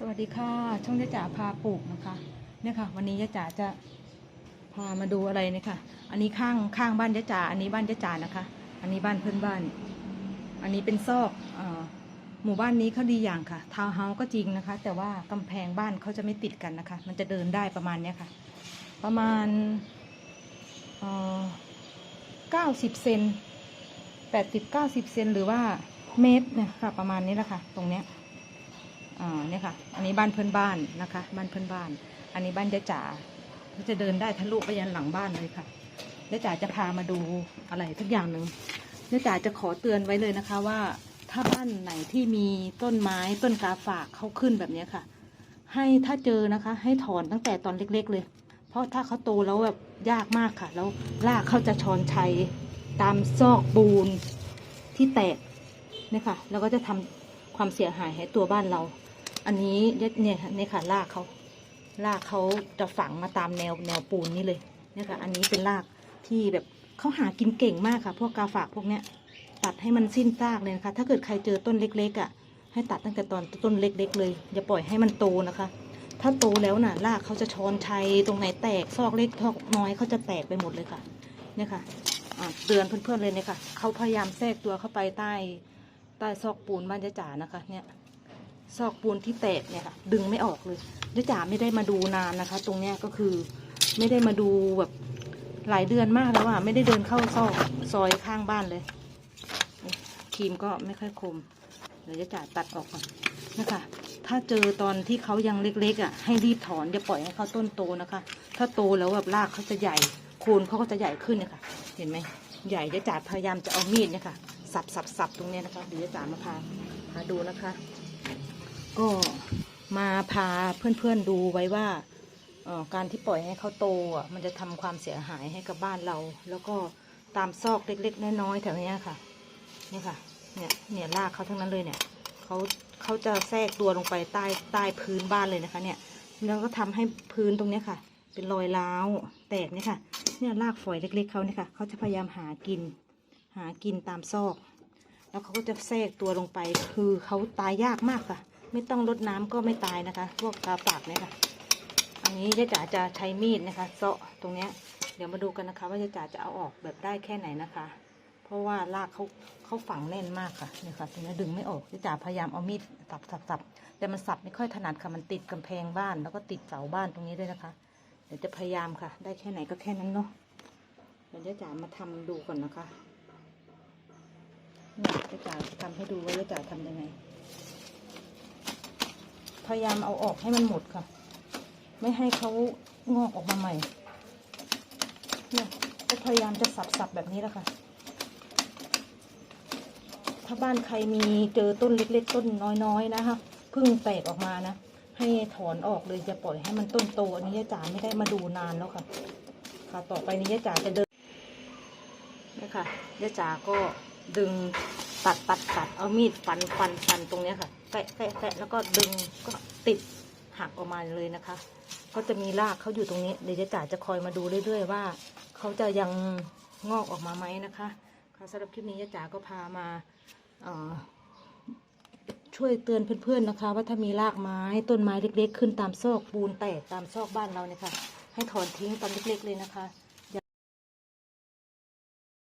สวัสดีค่ะช่องยะจ๋าพาปลูกนะคะเนี่ยค่ะ วันนี้ยะจ๋าจะพามาดูอะไรเนี่ยค่ะ อันนี้ข้างข้างบ้านยะจ๋าอันนี้บ้านยะจ๋านะคะ อันนี้บ้านเพื่อนบ้าน อันนี้เป็นซอกอหมู่บ้านนี้เขาดีอย่างค่ะทาวน์เฮาส์ก็จริงนะคะ แต่ว่ากำแพงบ้านเขาจะไม่ติดกันนะคะ มันจะเดินได้ประมาณเนี้ยค่ะ ประมาณเก้าสิบเซนแปดสิบเก้าสิบเซนหรือว่าเมตรเนี่ยค่ะ ประมาณนี้แหละค่ะ ตรงเนี้ย อ่าเนี่ยค่ะ อันนี้บ้านเพื่อนบ้านนะคะ บ้านเพื่อนบ้าน อันนี้บ้านยะจ๋าก็จะเดินได้ทะลุไปยันหลังบ้านเลยค่ะยะจ๋าจะพามาดูอะไรทุกอย่างหนึ่งยะจ๋าจะขอเตือนไว้เลยนะคะว่าถ้าบ้านไหนที่มีต้นไม้ต้นกาฝากเขาขึ้นแบบนี้ค่ะ ให้ถ้าเจอนะคะ ให้ถอนตั้งแต่ตอนเล็ก ๆ เลย เพราะถ้าเขาโตแล้วแบบยากมากค่ะ แล้วรากเขาจะชอนชัยตามซอกปูนที่แตกเนี่ยค่ะแล้วก็จะทำความเสียหายให้ตัวบ้านเรา อันนี้เนี่ยเนี่ยค่ะรากเขารากเขาจะฝังมาตามแนวแนวปูนนี่เลยเนี่ยค่ะ อันนี้เป็นรากที่แบบเขาหากินเก่งมากค่ะ พวกกาฝากพวกเนี้ย ตัดให้มันสิ้นซากเลยนะคะ ถ้าเกิดใครเจอต้นเล็กๆอะ ให้ตัดตั้งแต่ตอนต้นเล็ก ๆ เลย อย่าปล่อยให้มันโตนะคะ ถ้าโตแล้วน่ะรากเขาจะชอนชัยตรงไหนแตกซอกเล็กซอกน้อยเขาจะแตกไปหมดเลยค่ะ เนี่ยค่ะเตือนเพื่อนๆเลยเนี่ยค่ะเขาพยายามแทรกตัวเข้าไปใต้ใต้ซอกปูนบ้านยะจ๋านะคะ เนี่ย ซอกปูนที่แตกเนี่ยค่ะ ดึงไม่ออกเลยยะจ๋าไม่ได้มาดูนานนะคะ ตรงเนี้ยก็คือไม่ได้มาดูแบบหลายเดือนมากแล้วอะไม่ได้เดินเข้าซอกซอยข้างบ้านเลยครีมก็ไม่ค่อยคมเดี๋ยวยะจ๋าตัดออกก่อนนะคะถ้าเจอตอนที่เขายังเล็กๆอะให้รีบถอนอย่าปล่อยให้เขาต้นโตนะคะ ถ้าโตแล้วแบบรากเขาจะใหญ่โคนเขาก็จะใหญ่ขึ้นเนี่ยค่ะเห็นไหมใหญ่ยะจ๋าพยายามจะเอามีดเนี่ยค่ะ สับสับสับตรงเนี้ยนะคะเดี๋ยวยะจ๋ามาพาพาดูนะคะ ก็มาพาเพื่อนๆดูไว้ว่าการที่ปล่อยให้เขาโตอะมันจะทำความเสียหายให้กับบ้านเรา แล้วก็ตามซอกเล็กๆน้อยๆแถวนี้ค่ะนี่ค่ะเนี่ยเนี่ยรากเขาทั้งนั้นเลยเนี่ยเขาเขาจะแทรกตัวลงไปใต้ใต้พื้นบ้านเลยนะคะ เนี่ย แล้วก็ทำให้พื้นตรงเนี้ค่ะ เป็นรอยร้าวแตกเนี่ยค่ะ เนี่ยรากฝอยเล็ก ๆเขาเนี่ยค่ะเขาจะพยายามหากิน หากินตามซอก แล้วเขาก็จะแทรกตัวลงไปคือเขาตายยากมากค่ะ ไม่ต้องรดน้ำก็ไม่ตายนะคะ พวกกาฝากเนี่ยค่ะ อันนี้ยายจ๋าจะใช้มีดนะคะเซาะตรงเนี้ย เดี๋ยวมาดูกันนะคะ ว่ายายจ๋าจะเอาออกแบบได้แค่ไหนนะคะ เพราะว่ารากเขาเขาฝังแน่นมากค่ะเนี่ยค่ะตรงนี้ดึงไม่ออกยายจ๋าพยายามเอามีดสับสับสับแต่มันสับไม่ค่อยถนัดค่ะมันติดกำแพงบ้าน แล้วก็ติดเสาบ้านตรงนี้ด้วยนะคะ เดี๋ยวจะพยายามค่ะ ได้แค่ไหนก็แค่นั้นเนาะเดี๋ยวยายจ๋ามาทำดูก่อนนะคะเนี่ยยายจ๋าทำให้ดูว่ายายจ๋าทำยังไง พยายามเอาออกให้มันหมดค่ะ ไม่ให้เขางอกออกมาใหม่ เนี่ยก็พยายามจะสับๆแบบนี้แหละค่ะ ถ้าบ้านใครมีเจอต้นเล็กๆ ต้นน้อยๆนะคะเพิ่งแตกออกมานะ ให้ถอนออกเลยจะปล่อยให้มันต้นโตอันนี้ยายจ๋าไม่ได้มาดูนานแล้วค่ะ ค่ะต่อไปนี้ยายจ๋าจะเดินเนี่ยค่ะยายจ๋าก็ดึงตัดตัดตัดเอามีดฟันฟันฟันตรงเนี้ยค่ะ แตะแตะแตะแล้วก็ดึงก็ติดหักออกมาเลยนะคะก็จะมีรากเขาอยู่ตรงนี้เดี๋ยวยายจ๋าจะคอยมาดูเรื่อยๆว่าเขาจะยังงอกออกมาไหมนะคะค่ะสำหรับคลิปนี้ยายจ๋าก็พามาช่วยเตือนเพื่อนๆนะคะ ว่าถ้ามีรากไม้ต้นไม้เล็ก ๆ ขึ้นตามซอกปูนแตกตามซอกบ้านเราเนี่ยค่ะให้ถอนทิ้งตอนเล็กๆเลยนะคะ